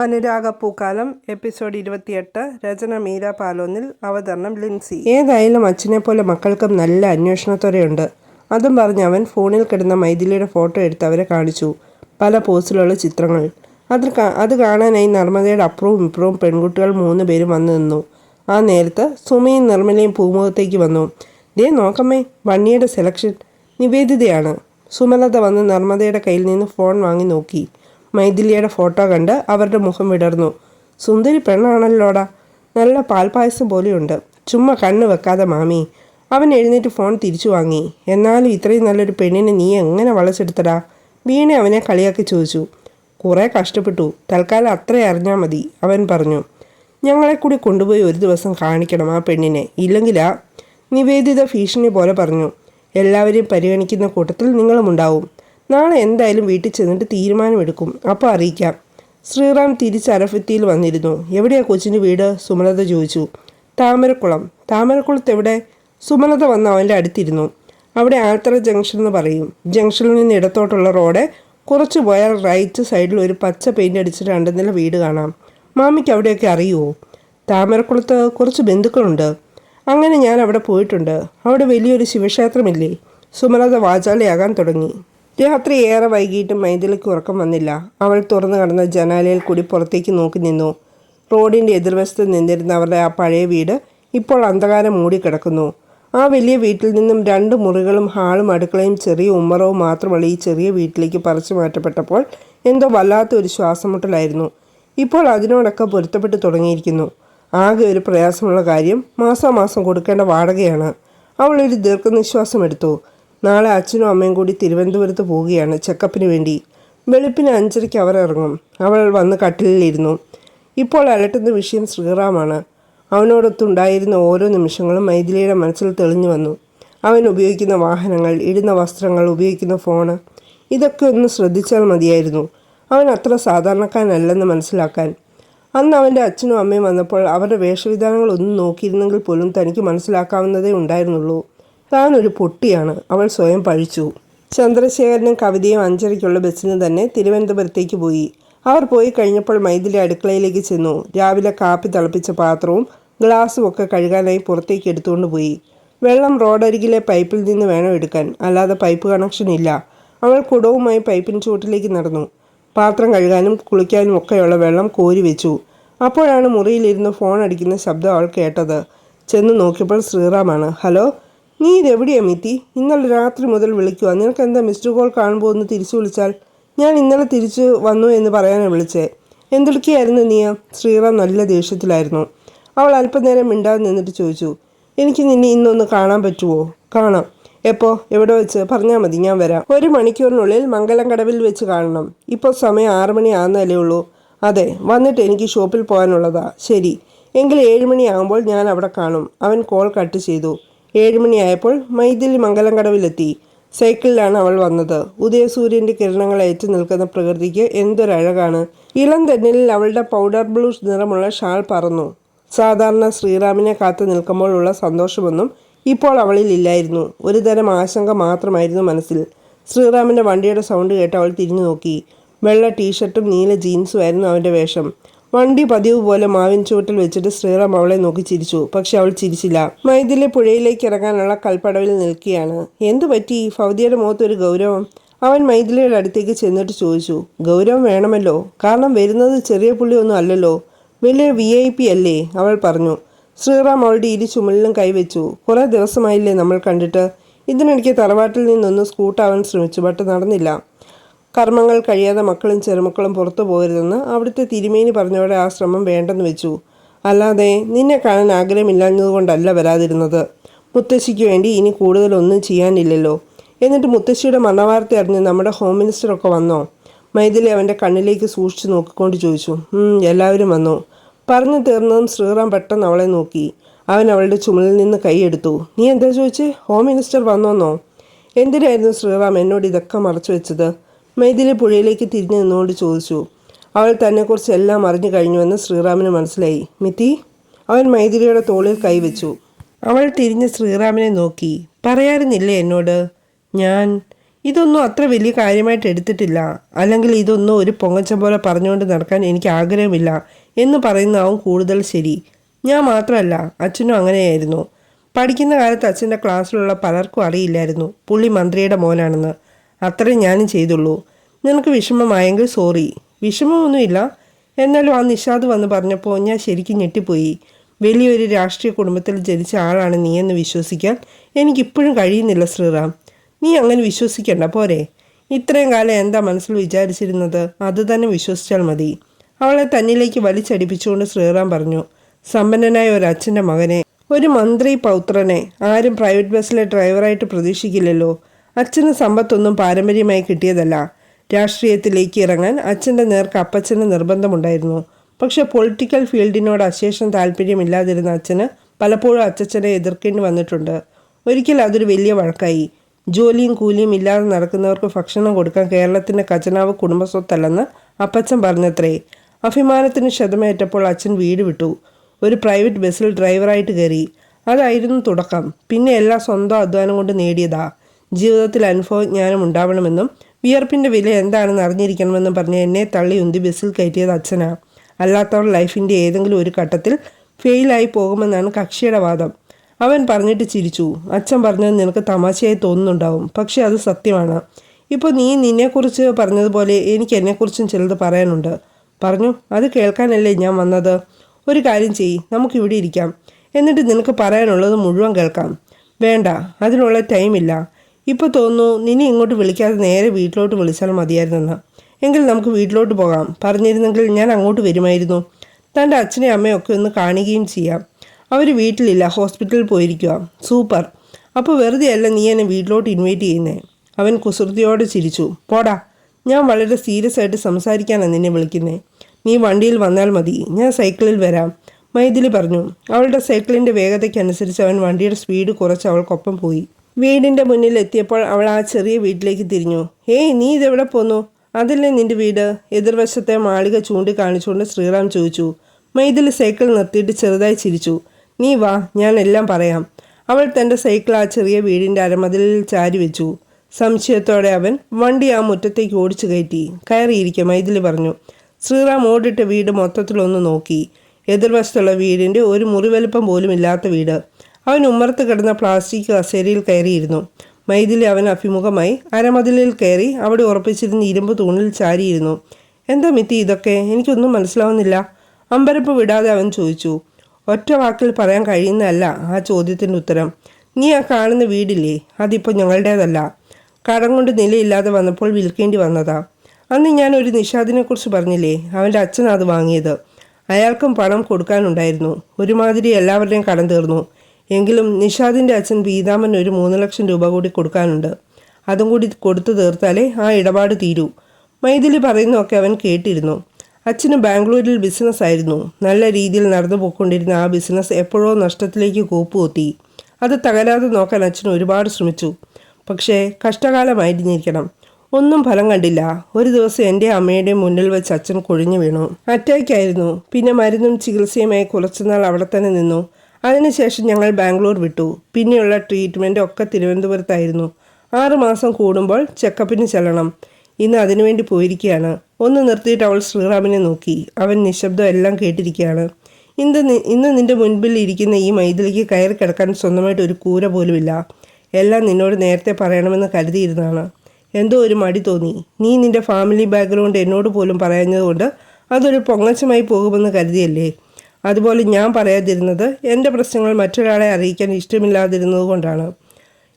അനുരാഗപ്പൂക്കാലം episode ഇരുപത്തിയെട്ട് രചന മീര പാലോന്നിൽ അവതരണം ലിൻസി. ഏതായാലും അച്ഛനെ പോലെ മക്കൾക്കും നല്ല അന്വേഷണത്തോടെയുണ്ട് അതും പറഞ്ഞ് അവൻ ഫോണിൽ കിടന്ന മൈഥിലിയുടെ ഫോട്ടോ എടുത്ത് അവരെ കാണിച്ചു. പല പോസിലുള്ള ചിത്രങ്ങൾ. അത് അത് കാണാനായി നർമ്മദയുടെ അപ്പുറവും ഇപ്പുറവും പെൺകുട്ടികൾ മൂന്ന് പേരും വന്നു നിന്നു. ആ നേരത്ത് സുമയും നിർമ്മലയും പൂമുഖത്തേക്ക് വന്നു. ദേ നോക്കമ്മേ വണ്ണിയുടെ സെലക്ഷൻ നിവേദിതയാണ്. സുമലത വന്ന് നർമ്മദയുടെ കയ്യിൽ നിന്ന് ഫോൺ വാങ്ങി നോക്കി. മൈഥിലിയുടെ ഫോട്ടോ കണ്ട് അവരുടെ മുഖം വിടർന്നു. സുന്ദരി പെണ്ണാണല്ലോടാ. നല്ല പാൽപ്പായസം പോലെയുണ്ട്. ചുമ്മാ കണ്ണ് വെക്കാതെ മാമി. അവൻ എഴുന്നേറ്റ് ഫോൺ തിരിച്ചു വാങ്ങി. എന്നാലും ഇത്രയും നല്ലൊരു പെണ്ണിനെ നീ എങ്ങനെ വളച്ചെടുത്തടാ? വീണ അവനെ കളിയാക്കി ചോദിച്ചു. കുറേ കഷ്ടപ്പെട്ടു. തൽക്കാലം അത്രേ അറിഞ്ഞാൽ മതി അവൻ പറഞ്ഞു. ഞങ്ങളെ കൂടി കൊണ്ടുപോയി ഒരു ദിവസം കാണിക്കണം ആ പെണ്ണിനെ. ഇല്ലെങ്കിലാ നിവേദിത ഭീഷണി പോലെ പറഞ്ഞു. എല്ലാവരെയും പരിഗണിക്കുന്ന കൂട്ടത്തിൽ നിങ്ങളുമുണ്ടാവും. നാളെ എന്തായാലും വീട്ടിൽ ചെന്നിട്ട് തീരുമാനമെടുക്കും. അപ്പോൾ അറിയിക്കാം. ശ്രീറാം തിരിച്ച് അരഫത്തിയിൽ വന്നിരുന്നു. എവിടെയാ കൊച്ചിന്റെ വീട്? സുമലത ചോദിച്ചു. താമരക്കുളം. താമരക്കുളത്ത് എവിടെ സുമലത വന്ന് അവന്റെ അടുത്തിരുന്നു. അവിടെ ആൽത്തറ ജംഗ്ഷൻ എന്ന് പറയും. ജംഗ്ഷനിൽ നിന്ന് ഇടത്തോട്ടുള്ള റോഡ് കുറച്ച് പോയാൽ റൈറ്റ് സൈഡിൽ ഒരു പച്ച പെയിന്റ് അടിച്ച് രണ്ട് നില വീട് കാണാം. മാമിക്ക് അവിടെയൊക്കെ അറിയുമോ താമരക്കുളത്ത് കുറച്ച് ബന്ധുക്കളുണ്ട്. അങ്ങനെ ഞാൻ അവിടെ പോയിട്ടുണ്ട്. അവിടെ വലിയൊരു ശിവക്ഷേത്രമില്ലേ? സുമലത വാചാലയാകാൻ തുടങ്ങി. രാത്രി ഏറെ വൈകിട്ട് മൈഥിലിക്ക് ഉറക്കം വന്നില്ല. അവൾ തുറന്നു കടന്ന ജനാലയിൽ കൂടി പുറത്തേക്ക് നോക്കി നിന്നു. റോഡിന്റെ എതിർവശത്ത് നിന്നിരുന്ന അവരുടെ ആ പഴയ വീട് ഇപ്പോൾ അന്ധകാരം മൂടിക്കിടക്കുന്നു ആ വലിയ വീട്ടിൽ നിന്നും രണ്ട് മുറികളും ഹാളും അടുക്കളയും ചെറിയ ഉമ്മറവും മാത്രമുള്ള ഈ ചെറിയ വീട്ടിലേക്ക് പറിച്ചു മാറ്റപ്പെട്ടപ്പോൾ എന്തോ വല്ലാത്ത ഒരു ശ്വാസമുട്ടലായിരുന്നു. ഇപ്പോൾ അതിനോടൊക്കെ പൊരുത്തപ്പെട്ട് തുടങ്ങിയിരിക്കുന്നു. ആകെ ഒരു പ്രയാസമുള്ള കാര്യം മാസാമാസം കൊടുക്കേണ്ട വാടകയാണ്. അവൾ ഒരു ദീർഘനിശ്വാസം എടുത്തു നാളെ അച്ഛനും അമ്മയും കൂടി തിരുവനന്തപുരത്ത് പോവുകയാണ് ചെക്കപ്പിന് വേണ്ടി. വെളുപ്പിന് അഞ്ചരയ്ക്ക് അവർ ഇറങ്ങും. അവൾ വന്ന് കട്ടിലിരുന്നു ഇപ്പോൾ അലട്ടുന്ന വിഷയം ശ്രീറാമാണ്. അവനോടൊത്തുണ്ടായിരുന്ന ഓരോ നിമിഷങ്ങളും മൈഥിലിയുടെ മനസ്സിൽ തെളിഞ്ഞു വന്നു. അവൻ ഉപയോഗിക്കുന്ന വാഹനങ്ങൾ ഇടുന്ന വസ്ത്രങ്ങൾ ഉപയോഗിക്കുന്ന ഫോണ് ഇതൊക്കെ ഒന്ന് ശ്രദ്ധിച്ചാൽ മതിയായിരുന്നു. അവൻ അത്ര സാധാരണക്കാരനല്ലെന്ന് മനസ്സിലാക്കാൻ. അന്ന് അവന്റെ അച്ഛനും അമ്മയും വന്നപ്പോൾ അവരുടെ വേഷവിധാനങ്ങൾ ഒന്നും നോക്കിയിരുന്നെങ്കിൽ പോലും തനിക്ക് മനസ്സിലാക്കാവുന്നതേ ഉണ്ടായിരുന്നുള്ളൂ. താൻ ഒരു പൊട്ടിയാണ്. അവൾ സ്വയം പഴിച്ചു. ചന്ദ്രശേഖരനും കവിതയും അഞ്ചരയ്ക്കുള്ള ബസ്സിന് തന്നെ തിരുവനന്തപുരത്തേക്ക് പോയി. അവർ പോയി കഴിഞ്ഞപ്പോൾ മൈഥിലി അടുക്കളയിലേക്ക് ചെന്നു. രാവിലെ കാപ്പി തിളപ്പിച്ച പാത്രവും ഗ്ലാസും ഒക്കെ കഴുകാനായി പുറത്തേക്ക് എടുത്തുകൊണ്ട് പോയി. വെള്ളം റോഡരികിലെ പൈപ്പിൽ നിന്ന് വേണം എടുക്കാൻ. അല്ലാതെ പൈപ്പ് കണക്ഷൻ ഇല്ല. അവൾ കുടവുമായി പൈപ്പിന് ചുവട്ടിലേക്ക് നടന്നു. പാത്രം കഴുകാനും കുളിക്കാനും ഒക്കെയുള്ള വെള്ളം കോരി വെച്ചു. അപ്പോഴാണ് മുറിയിലിരുന്ന് ഫോൺ അടിക്കുന്ന ശബ്ദം അവൾ കേട്ടത്. ചെന്ന് നോക്കിയപ്പോൾ ശ്രീറാമാണ്. ഹലോ നീ ഇതെവിടെയാ മിത്തി? ഇന്നലെ രാത്രി മുതൽ വിളിക്കുക നിനക്ക് എന്താ മിസ്ഡ് കോൾ കാണുമ്പോൾ ഒന്ന് തിരിച്ചു വിളിച്ചാൽ? ഞാൻ ഇന്നലെ തിരിച്ചു വന്നു എന്ന് പറയാനാണ് വിളിച്ചേ. എന്തെടുക്കുകയായിരുന്നു നീ ശ്രീറാം നല്ല ദേഷ്യത്തിലായിരുന്നു. അവൾ അല്പനേരം മിണ്ടാതെ നിന്നിട്ട് ചോദിച്ചു എനിക്ക് നിന്നെ ഇന്നൊന്ന് കാണാൻ പറ്റുമോ കാണാം. എപ്പോ? എവിടെ വെച്ച്? പറഞ്ഞാൽ മതി ഞാൻ വരാം. ഒരു മണിക്കൂറിനുള്ളിൽ മംഗലം കടവിൽ വെച്ച് കാണണം. ഇപ്പോൾ സമയം ആറ് മണി ആകുന്നല്ലേ ഉള്ളൂ. അതെ വന്നിട്ട് എനിക്ക് ഷോപ്പിൽ പോകാനുള്ളതാ. ശരി. എങ്കിൽ ഏഴ് മണിയാകുമ്പോൾ ഞാൻ അവിടെ കാണും. അവൻ കോൾ കട്ട് ചെയ്തു. ഏഴ് മണിയായപ്പോൾ മൈഥിലി മംഗലം കടവിലെത്തി സൈക്കിളിലാണ് അവൾ വന്നത്. ഉദയസൂര്യന്റെ കിരണങ്ങൾ ഏറ്റു നിൽക്കുന്ന പ്രകൃതിക്ക് എന്തൊരഴകാണ്. ഇളം തെന്നലിൽ അവളുടെ പൗഡർ ബ്ലൂ നിറമുള്ള ഷാൾ പറന്നു. സാധാരണ ശ്രീറാമിനെ കാത്തു നിൽക്കുമ്പോഴുള്ള സന്തോഷമൊന്നും ഇപ്പോൾ അവളിൽ ഇല്ലായിരുന്നു. ഒരുതരം ആശങ്ക മാത്രമായിരുന്നു മനസ്സിൽ. ശ്രീറാമിന്റെ വണ്ടിയുടെ സൗണ്ട് കേട്ട് അവൾ തിരിഞ്ഞു നോക്കി വെള്ള ടീഷർട്ടും നീല ജീൻസും ആയിരുന്നു അവന്റെ വേഷം. വണ്ടി പതിവ് പോലെ മാവിൻ ചുവട്ടിൽ വെച്ചിട്ട് ശ്രീറാം അവളെ നോക്കി ചിരിച്ചു. പക്ഷെ അവൾ ചിരിച്ചില്ല. മൈതിലെ പുഴയിലേക്ക് ഇറങ്ങാനുള്ള കൽപ്പടവിൽ നിൽക്കുകയാണ്. എന്തു പറ്റി? ഫൗദിയുടെ മുഖത്ത് ഒരു ഗൗരവം. അവൻ മൈഥിലിയുടെ അടുത്തേക്ക് ചെന്നിട്ട് ചോദിച്ചു. ഗൗരവം വേണമല്ലോ. കാരണം വരുന്നത് ചെറിയ പുള്ളിയൊന്നും അല്ലല്ലോ. വലിയ വി ഐ പി അല്ലേ? അവൾ പറഞ്ഞു. ശ്രീറാം അവളുടെ ഇരു ചുമലിലും കൈവച്ചു. കുറേ ദിവസമായില്ലേ നമ്മൾ കണ്ടിട്ട്. ഇതിനിടയ്ക്ക് തറവാട്ടിൽ നിന്നൊന്ന് സ്കൂട്ടാവാൻ ശ്രമിച്ചു ബട്ട് നടന്നില്ല. കർമ്മങ്ങൾ കഴിയാതെ മക്കളും ചെറുമക്കളും പുറത്തു പോകരുതെന്ന് അവിടുത്തെ തിരുമേനി പറഞ്ഞവരുടെ ആ ശ്രമം വേണ്ടെന്ന് വെച്ചു. അല്ലാതെ നിന്നെ കാണാൻ ആഗ്രഹമില്ലാഞ്ഞതുകൊണ്ടല്ല വരാതിരുന്നത്. മുത്തശ്ശിക്ക് വേണ്ടി ഇനി കൂടുതലൊന്നും ചെയ്യാനില്ലല്ലോ. എന്നിട്ട് മുത്തശ്ശിയുടെ മരണവാർത്ത അറിഞ്ഞ് നമ്മുടെ ഹോം മിനിസ്റ്ററൊക്കെ വന്നോ? മൈഥിലി അവന്റെ കണ്ണിലേക്ക് സൂക്ഷിച്ചു നോക്കിക്കൊണ്ട് ചോദിച്ചു. എല്ലാവരും വന്നു. പറഞ്ഞു തീർന്നതും ശ്രീറാം പെട്ടെന്ന് അവളെ നോക്കി. അവൻ അവളുടെ ചുമലിൽ നിന്ന് കൈയെടുത്തു നീ എന്താ ചോദിച്ചേ? ഹോം മിനിസ്റ്റർ വന്നോന്നോ? എന്തിനായിരുന്നു ശ്രീറാം എന്നോട് ഇതൊക്കെ മറച്ചു വെച്ചത്? മൈഥിലി പുഴയിലേക്ക് തിരിഞ്ഞു നിന്നുകൊണ്ട് ചോദിച്ചു അവൾ തന്നെക്കുറിച്ച് എല്ലാം അറിഞ്ഞു കഴിഞ്ഞുവെന്ന് ശ്രീറാമിന് മനസ്സിലായി. മിത്തി അവൻ മൈഥിലിയുടെ തോളിൽ കൈവച്ചു അവൾ തിരിഞ്ഞ് ശ്രീറാമിനെ നോക്കി. പറയാറുന്നില്ലേ എന്നോട്? ഞാൻ ഇതൊന്നും അത്ര വലിയ കാര്യമായിട്ട് എടുത്തിട്ടില്ല. അല്ലെങ്കിൽ ഇതൊന്നും ഒരു പൊങ്ങച്ചം പോലെ പറഞ്ഞുകൊണ്ട് നടക്കാൻ എനിക്ക് ആഗ്രഹമില്ല എന്ന് പറയുന്നതാവും കൂടുതൽ ശരി. ഞാൻ മാത്രമല്ല അച്ഛനും അങ്ങനെയായിരുന്നു. പഠിക്കുന്ന കാലത്ത് അച്ഛന്റെ ക്ലാസ്സിലുള്ള പലർക്കും അറിയില്ലായിരുന്നു. പുള്ളി മന്ത്രിയുടെ മോനാണെന്ന്. അത്രയും ഞാനും ചെയ്തുള്ളൂ. നിനക്ക് വിഷമമായെങ്കിൽ സോറി. വിഷമമൊന്നുമില്ല. എന്നാലും ആ നിഷാദ് വന്ന് പറഞ്ഞപ്പോൾ ഞാൻ ശരിക്കും ഞെട്ടിപ്പോയി. വലിയൊരു രാഷ്ട്രീയ കുടുംബത്തിൽ ജനിച്ച ആളാണ് നീ എന്ന് വിശ്വസിക്കാൻ എനിക്കിപ്പോഴും കഴിയുന്നില്ല ശ്രീറാം. നീ അങ്ങനെ വിശ്വസിക്കണ്ട പോരെ. ഇത്രയും കാലം എന്താ മനസ്സിൽ വിചാരിച്ചിരുന്നത്? അത് തന്നെ വിശ്വസിച്ചാൽ മതി. അവളെ തന്നിലേക്ക് വലിച്ചടിപ്പിച്ചുകൊണ്ട് ശ്രീറാം പറഞ്ഞു സമ്പന്നനായ ഒരു അച്ഛന്റെ മകനെ ഒരു മന്ത്രി പൗത്രനെ ആരും പ്രൈവറ്റ് ബസ്സിലെ ഡ്രൈവറായിട്ട് പ്രതീക്ഷിക്കില്ലല്ലോ. അച്ഛന് സമ്പത്തൊന്നും പാരമ്പര്യമായി കിട്ടിയതല്ല. രാഷ്ട്രീയത്തിലേക്ക് ഇറങ്ങാൻ അച്ഛന്റെ നേർക്ക് അപ്പച്ചന് നിർബന്ധമുണ്ടായിരുന്നു. പക്ഷേ പൊളിറ്റിക്കൽ ഫീൽഡിനോട് അശേഷം താല്പര്യമില്ലാതിരുന്ന അച്ഛന് പലപ്പോഴും അച്ഛച്ചനെ എതിർക്കേണ്ടി വന്നിട്ടുണ്ട്. ഒരിക്കൽ അതൊരു വലിയ വഴക്കായി. ജോലിയും കൂലിയും ഇല്ലാതെ നടക്കുന്നവർക്ക് ഭക്ഷണം കൊടുക്കാൻ കേരളത്തിന്റെ ഖജനാവ് കുടുംബസ്വത്തല്ലെന്ന് അപ്പച്ചൻ പറഞ്ഞത്രേ. അഭിമാനത്തിന് ക്ഷതമേറ്റപ്പോൾ അച്ഛൻ വീട് വിട്ടു. ഒരു പ്രൈവറ്റ് ബസ്സിൽ ഡ്രൈവറായിട്ട് കയറി. അതായിരുന്നു തുടക്കം. പിന്നെ എല്ലാം സ്വന്തം അധ്വാനം കൊണ്ട് നേടിയതാ. ജീവിതത്തിൽ അനുഭവജ്ഞാനം ഉണ്ടാവണമെന്നും വിയർപ്പിന്റെ വില എന്താണെന്ന് അറിഞ്ഞിരിക്കണമെന്ന് പറഞ്ഞ് എന്നെ തള്ളി ഉന്തി ബസ്സിൽ കയറ്റിയത് അച്ഛനാണ് അല്ലാത്തവർ ലൈഫിന്റെ ഏതെങ്കിലും ഒരു ഘട്ടത്തിൽ ഫെയിലായി പോകുമെന്നാണ് കക്ഷിയുടെ വാദം. അവൻ പറഞ്ഞിട്ട് ചിരിച്ചു. അച്ഛൻ പറഞ്ഞത് നിനക്ക് തമാശയായി തോന്നുന്നുണ്ടാവും. പക്ഷേ അത് സത്യമാണ്. ഇപ്പോൾ നീ നിന്നെക്കുറിച്ച് പറഞ്ഞതുപോലെ എനിക്ക് എന്നെക്കുറിച്ചും ചിലത് പറയാനുണ്ട്. പറഞ്ഞു അത് കേൾക്കാനല്ലേ ഞാൻ വന്നത്? ഒരു കാര്യം ചെയ്യ് നമുക്കിവിടെ ഇരിക്കാം. എന്നിട്ട് നിനക്ക് പറയാനുള്ളത് മുഴുവൻ കേൾക്കാം. വേണ്ട അതിനുള്ള ടൈമില്ല ഇപ്പോൾ തോന്നുന്നു നിന്നെ ഇങ്ങോട്ട് വിളിക്കാതെ നേരെ വീട്ടിലോട്ട് വിളിച്ചാൽ മതിയായിരുന്നെന്ന്. എങ്കിൽ നമുക്ക് വീട്ടിലോട്ട് പോകാം. പറഞ്ഞിരുന്നെങ്കിൽ ഞാൻ അങ്ങോട്ട് വരുമായിരുന്നു. തന്റെ അച്ഛനെയും അമ്മയൊക്കെ ഒന്ന് കാണുകയും ചെയ്യാം. അവർ വീട്ടിലില്ല ഹോസ്പിറ്റലിൽ പോയിരിക്കുക സൂപ്പർ. അപ്പോൾ വെറുതെ അല്ല നീ എന്നെ വീട്ടിലോട്ട് ഇൻവൈറ്റ് ചെയ്യുന്നേ? അവൻ കുസൃതിയോടെ ചിരിച്ചു. പോടാ ഞാൻ വളരെ സീരിയസ് ആയിട്ട് സംസാരിക്കാനാണ് നിന്നെ വിളിക്കുന്നത് നീ വണ്ടിയിൽ വന്നാൽ മതി. ഞാൻ സൈക്കിളിൽ വരാം. മൈഥിലി പറഞ്ഞു. അവളുടെ സൈക്കിളിന്റെ വേഗതയ്ക്കനുസരിച്ച് അവൻ വണ്ടിയുടെ സ്പീഡ് കുറച്ച് അവൾക്കൊപ്പം പോയി. വീടിന്റെ മുന്നിൽ എത്തിയപ്പോൾ അവൾ ആ ചെറിയ വീട്ടിലേക്ക് തിരിഞ്ഞു. ഏയ് നീ ഇതെവിടെ പോന്നു? അതല്ലേ നിന്റെ വീട്? എതിർവശത്തെ മാളിക ചൂണ്ടിക്കാണിച്ചുകൊണ്ട് ശ്രീറാം ചോദിച്ചു. മൈതിൽ സൈക്കിൾ നിർത്തിയിട്ട് ചെറുതായി ചിരിച്ചു. നീ വാ ഞാൻ എല്ലാം പറയാം. അവൾ തന്റെ സൈക്കിൾ ആ ചെറിയ വീടിന്റെ അരമതിലിൽ ചാരി വെച്ചു. സംശയത്തോടെ അവൻ വണ്ടി ആ മുറ്റത്തേക്ക് ഓടിച്ചു കയറ്റി. കയറിയിരിക്കുക മൈതിൽ പറഞ്ഞു. ശ്രീറാം ഓടിട്ട വീട് മൊത്തത്തിലൊന്ന് നോക്കി. എതിർവശത്തുള്ള വീടിന്റെ ഒരു മുറിവലുപ്പം പോലും ഇല്ലാത്ത വീട്. അവൻ ഉമ്മറത്ത് കിടന്ന പ്ലാസ്റ്റിക് കസേരയിൽ കയറിയിരുന്നു. മൈഥിലി അവൻ അഭിമുഖമായി അരമതിലിൽ കയറി അവിടെ ഉറപ്പിച്ചിരുന്ന ഇരുമ്പ് തൂണിൽ ചാരിയിരുന്നു. എന്താ മിത്തി ഇതൊക്കെ? എനിക്കൊന്നും മനസ്സിലാവുന്നില്ല. അമ്പരപ്പ് വിടാതെ അവൻ ചോദിച്ചു. ഒറ്റ വാക്കിൽ പറയാൻ കഴിയുന്നതല്ല ആ ചോദ്യത്തിന്റെ ഉത്തരം. നീ ആ കാണുന്ന വീടില്ലേ? അതിപ്പോൾ ഞങ്ങളുടേതല്ല. കടം കൊണ്ട് നിലയില്ലാതെ വന്നപ്പോൾ വിൽക്കേണ്ടി വന്നതാ. അന്ന് ഞാൻ ഒരു നിഷാദിനെക്കുറിച്ച് പറഞ്ഞില്ലേ? അവന്റെ അച്ഛൻ അത് വാങ്ങിയത്. അയാൾക്കും പണം കൊടുക്കാനുണ്ടായിരുന്നു. ഒരുമാതിരി എല്ലാവരുടെയും കടം തീർന്നു. എങ്കിലും നിഷാദിന്റെ അച്ഛൻ പീതാമൻ ഒരു മൂന്ന് ലക്ഷം രൂപ കൂടി കൊടുക്കാനുണ്ട്. അതും കൂടി കൊടുത്തു തീർത്താലേ ആ ഇടപാട് തീരൂ. മൈഥിലി പറയുന്നതൊക്കെ അവൻ കേട്ടിരുന്നു. അച്ഛന് ബാംഗ്ലൂരിൽ ബിസിനസ് ആയിരുന്നു. നല്ല രീതിയിൽ നടന്നു പോയിക്കൊണ്ടിരുന്ന ആ ബിസിനസ് എപ്പോഴോ നഷ്ടത്തിലേക്ക് കൂപ്പുകുത്തി. അത് തകരാതെ നോക്കാൻ അച്ഛൻ ഒരുപാട് ശ്രമിച്ചു. പക്ഷേ കഷ്ടകാലമായിരുന്നിരിക്കണം ഒന്നും ഫലം കണ്ടില്ല. ഒരു ദിവസം എന്റെ അമ്മയുടെ മുന്നിൽ വെച്ച് അച്ഛൻ കൊഴിഞ്ഞു വീണു. അറ്റാക്കായിരുന്നു. പിന്നെ മരുന്നും ചികിത്സയുമായി കുറച്ചുനാൾ അവിടെ തന്നെ നിന്നു. അതിനുശേഷം ഞങ്ങൾ ബാംഗ്ലൂർ വിട്ടു. പിന്നെയുള്ള ട്രീറ്റ്മെന്റ് ഒക്കെ തിരുവനന്തപുരത്തായിരുന്നു. ആറുമാസം കൂടുമ്പോൾ ചെക്കപ്പിന് ചെല്ലണം. ഇന്ന് അതിനുവേണ്ടി പോയിരിക്കുകയാണ് ഒന്ന് നിർത്തിയിട്ട് അവൾ ശ്രീറാമിനെ നോക്കി. അവൻ നിശബ്ദം എല്ലാം കേട്ടിരിക്കുകയാണ് ഇന്ന് ഇന്ന് നിന്റെ മുൻപിൽ ഇരിക്കുന്ന ഈ മൈതിലേക്ക് കയറി കിടക്കാൻ സ്വന്തമായിട്ട് ഒരു കൂര പോലുമില്ല. എല്ലാം നിന്നോട് നേരത്തെ പറയണമെന്ന് കരുതിയിരുന്നാണ്. എന്തോ ഒരു മടി തോന്നി. നീ നിന്റെ ഫാമിലി ബാക്ക്ഗ്രൗണ്ട് എന്നോട് പോലും പറയാഞ്ഞതുകൊണ്ട് അതൊരു പൊങ്ങച്ചമായി പോകുമെന്ന് കരുതിയല്ലേ? അതുപോലെ ഞാൻ പറയാതിരുന്നത് എന്റെ പ്രശ്നങ്ങൾ മറ്റൊരാളെ അറിയിക്കാൻ ഇഷ്ടമില്ലാതിരുന്നത് കൊണ്ടാണ്.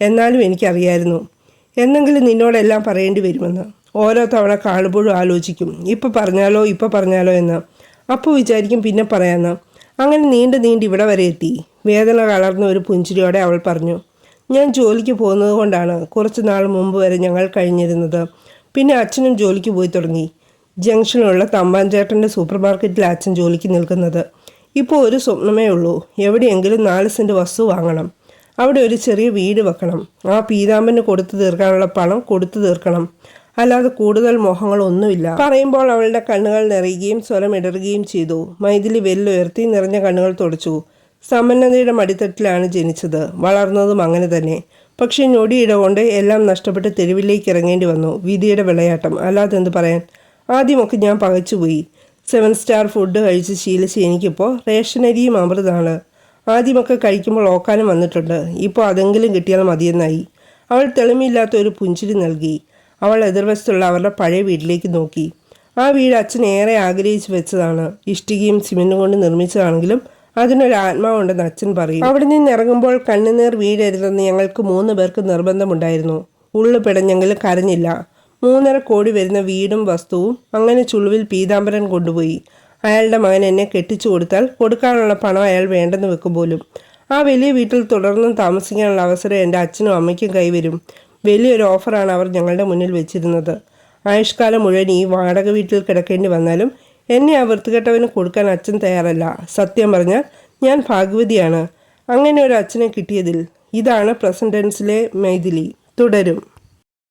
എന്നാലും എനിക്കറിയായിരുന്നു. എന്നെങ്കിലും നിന്നോടെല്ലാം പറയേണ്ടി വരുമെന്ന്. ഓരോ തവണ കാണുമ്പോഴും ആലോചിക്കും. ഇപ്പോൾ പറഞ്ഞാലോ ഇപ്പോൾ പറഞ്ഞാലോ എന്ന്. അപ്പോൾ വിചാരിക്കും പിന്നെ പറയാമെന്ന് അങ്ങനെ നീണ്ട് നീണ്ട് ഇവിടെ വരെ എത്തി. വേദന കലർന്ന ഒരു പുഞ്ചിരിയോടെ അവൾ പറഞ്ഞു ഞാൻ ജോലിക്ക് പോകുന്നത് കൊണ്ടാണ്. കുറച്ച് നാൾ മുമ്പ് വരെ ഞങ്ങൾ കഴിഞ്ഞിരുന്നത്. പിന്നെ അച്ഛനും ജോലിക്ക് പോയി തുടങ്ങി. ജംഗ്ഷനിലുള്ള തമ്പാൻചേട്ടന്റെ സൂപ്പർ മാർക്കറ്റിൽ അച്ഛൻ ജോലിക്ക് നിൽക്കുന്നത്. ഇപ്പോൾ ഒരു സ്വപ്നമേ ഉള്ളൂ. എവിടെയെങ്കിലും നാല് സെന്റ് വസ്തു വാങ്ങണം. അവിടെ ഒരു ചെറിയ വീട് വെക്കണം. ആ പീതാമ്പന് കൊടുത്തു തീർക്കാനുള്ള പണം കൊടുത്തു തീർക്കണം. അല്ലാതെ കൂടുതൽ മോഹങ്ങളൊന്നുമില്ല. പറയുമ്പോൾ അവളുടെ കണ്ണുകൾ നിറയുകയും സ്വരം ഇടറുകയും ചെയ്തു. മൈഥിലി വെല്ലുയർത്തി നിറഞ്ഞ കണ്ണുകൾ തുടച്ചു. സമ്പന്നതയുടെ മടിത്തട്ടിലാണ് ജനിച്ചത്. വളർന്നതും അങ്ങനെ തന്നെ. പക്ഷേ ഞൊടിയിട കൊണ്ട് എല്ലാം നഷ്ടപ്പെട്ട് തെരുവിലേക്ക് ഇറങ്ങേണ്ടി വന്നു. വിധിയുടെ വിളയാട്ടം. അല്ലാതെ എന്ത് പറയാൻ? ആദ്യമൊക്കെ ഞാൻ പകച്ചുപോയി. സെവൻ സ്റ്റാർ ഫുഡ് കഴിച്ച് ശീലിച്ച് എനിക്കിപ്പോൾ റേഷനരിയും അമൃതാണ്. ആദ്യമൊക്കെ കഴിക്കുമ്പോൾ ഓക്കാനും വന്നിട്ടുണ്ട്. ഇപ്പോൾ അതെങ്കിലും കിട്ടിയാൽ മതിയെന്നായി. അവൾ തെളിമില്ലാത്ത ഒരു പുഞ്ചിരി നൽകി. അവൾ എതിർവശത്തുള്ള അവരുടെ പഴയ വീട്ടിലേക്ക് നോക്കി. ആ വീട് അച്ഛൻ ഏറെ ആഗ്രഹിച്ചു വെച്ചതാണ്. ഇഷ്ടികയും സിമെന്റും കൊണ്ട് നിർമ്മിച്ചതാണെങ്കിലും അതിനൊരു ആത്മാവുണ്ടെന്ന് അച്ഛൻ പറയും. അവിടെ നിന്ന് ഇറങ്ങുമ്പോൾ കണ്ണുനീർ വീഴരുതെന്ന് ഞങ്ങൾക്ക് മൂന്ന് പേർക്ക് നിർബന്ധമുണ്ടായിരുന്നു. ഉള്ളു പിടഞ്ഞെങ്കിലും കരഞ്ഞില്ല. മൂന്നര കോടി വരുന്ന വീടും വസ്തുവും അങ്ങനെ ചുളുവിൽ പീതാംബരൻ കൊണ്ടുപോയി. അയാളുടെ മകൻ എന്നെ കെട്ടിച്ചു കൊടുത്താൽ കൊടുക്കാനുള്ള പണം അയാൾ വേണ്ടെന്ന് വെക്കും പോലും. ആ വലിയ വീട്ടിൽ തുടർന്നും താമസിക്കാനുള്ള അവസരം എന്റെ അച്ഛനും അമ്മയ്ക്കും കൈവരും. വലിയൊരു ഓഫറാണ് അവർ ഞങ്ങളുടെ മുന്നിൽ വെച്ചിരുന്നത്. ആയുഷ്കാലം മുഴുവൻ ഈ വാടക വീട്ടിൽ കിടക്കേണ്ടി വന്നാലും എന്നെ ആ വൃത്തികെട്ടവന് കൊടുക്കാൻ അച്ഛൻ തയ്യാറല്ല. സത്യം പറഞ്ഞാൽ ഞാൻ ഭാഗവതിയാണ് അങ്ങനെ ഒരു അച്ഛനെ കിട്ടിയതിൽ ഇതാണ് പ്രസന്റൻസിലെ മൈഥിലി. തുടരും.